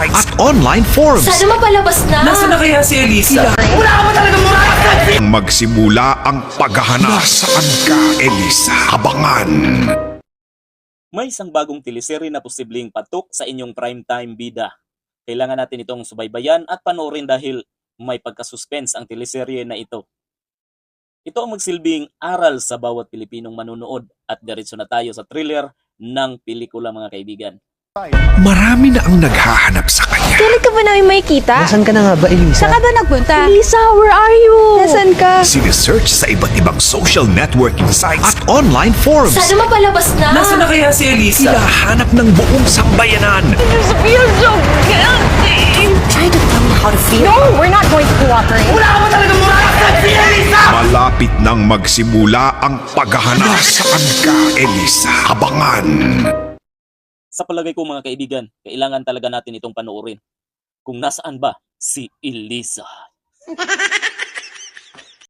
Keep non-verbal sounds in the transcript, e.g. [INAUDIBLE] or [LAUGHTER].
at online forums. Sana mapalabas na. Nasaan na kaya si Elisa? Magsimula ang paghahanap. Nasaan ka, Elisa? Abangan. May isang bagong teleserye na posibleng patok sa inyong primetime bida. Kailangan natin itong subaybayan at panoorin dahil may pagka-suspense ang teleserye na ito. Ito ang magsilbing aral sa bawat Pilipinong manunood at diretso na tayo sa thriller ng pelikula mga kaibigan. Marami na ang naghahanap sa kanya. Kailan ka ba namin makikita? Nasaan ka na nga ba, Elisa? Saan ka ba nagpunta? Lisa, where are you? Nasaan ka? Sinesearch sa iba't ibang social networking sites at online forums. Sana mapalabas na. Nasaan na kaya si Elisa? Hinahanap ng buong sambayanan. This feels so guilty. Try to tell me how to feel. No, we're not going to cooperate. Malapit nang magsimula ang paghahanap. Nasaan ka, Elisa? Abangan. Sa palagay ko mga kaibigan, kailangan talaga natin itong panoorin. Kung nasaan ba si Elisa? [LAUGHS]